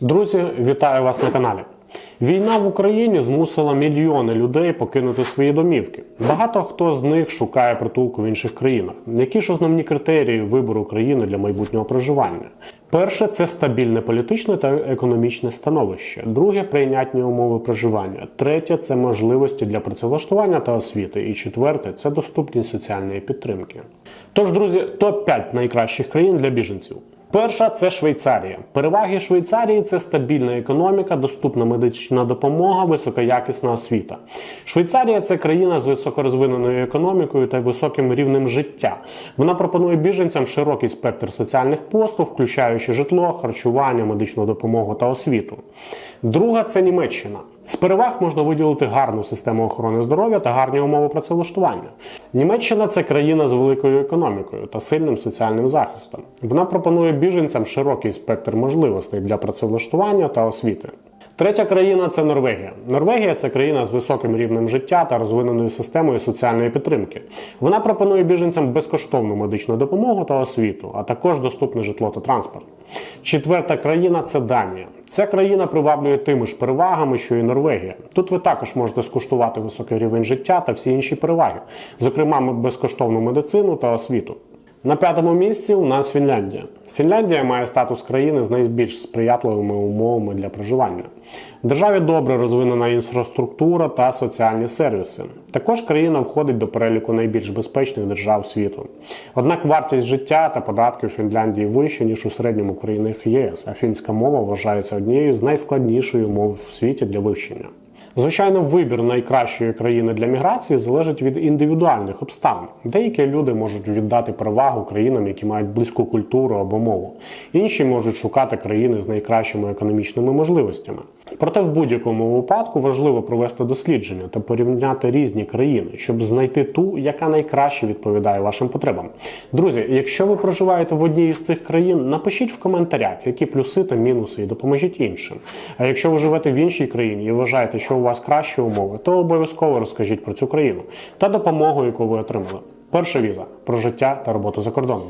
Друзі, вітаю вас на каналі. Війна в Україні змусила мільйони людей покинути свої домівки. Багато хто з них шукає притулку в інших країнах. Які ж основні критерії вибору країни для майбутнього проживання? Перше це стабільне політичне та економічне становище. Друге прийнятні умови проживання. Третє це можливості для працевлаштування та освіти. І четверте це доступність соціальної підтримки. Тож, друзі, топ 5 найкращих країн для біженців. Перша це Швейцарія. Переваги Швейцарії це стабільна економіка, доступна медична допомога, високоякісна освіта. Швейцарія це країна з високорозвиненою економікою та високим рівнем життя. Вона пропонує біженцям широкий спектр соціальних послуг, включаючи житло, харчування, медичну допомогу та освіту. Друга це Німеччина. З переваг можна виділити гарну систему охорони здоров'я та гарні умови працевлаштування. Німеччина це країна з великою економікою та сильним соціальним захистом. Вона пропонує біженцям широкий спектр можливостей для працевлаштування та освіти. Третя країна це Норвегія. Норвегія це країна з високим рівнем життя та розвиненою системою соціальної підтримки. Вона пропонує біженцям безкоштовну медичну допомогу та освіту, а також доступне житло та транспорт. Четверта країна це Данія. Ця країна приваблює тими ж перевагами, що і Норвегія. Тут ви також можете скуштувати високий рівень життя та всі інші переваги, зокрема безкоштовну медицину та освіту. На п'ятому місці у нас Фінляндія. Фінляндія має статус країни з найбільш сприятливими умовами для проживання. В державі добре розвинена інфраструктура та соціальні сервіси. Також країна входить до переліку найбільш безпечних держав світу. Однак вартість життя та податки у Фінляндії вища, ніж у середньому країнах ЄС, а фінська мова вважається однією з найскладніших мов в світі для вивчення. Звичайно, вибір найкращої країни для міграції залежить від індивідуальних обставин. Деякі люди можуть віддати перевагу країнам, які мають близьку культуру або мову. Інші можуть шукати країни з найкращими економічними можливостями. Проте в будь-якому випадку важливо провести дослідження та порівняти різні країни, щоб знайти ту, яка найкраще відповідає вашим потребам. Друзі, якщо ви проживаєте в одній із цих країн, напишіть в коментарях, які плюси та мінуси, і допоможіть іншим. А якщо ви живете в іншій країні і вважаєте, що у вас кращі умови, то обов'язково розкажіть про цю країну та допомогу, яку ви отримали. Перша віза про життя та роботу за кордоном.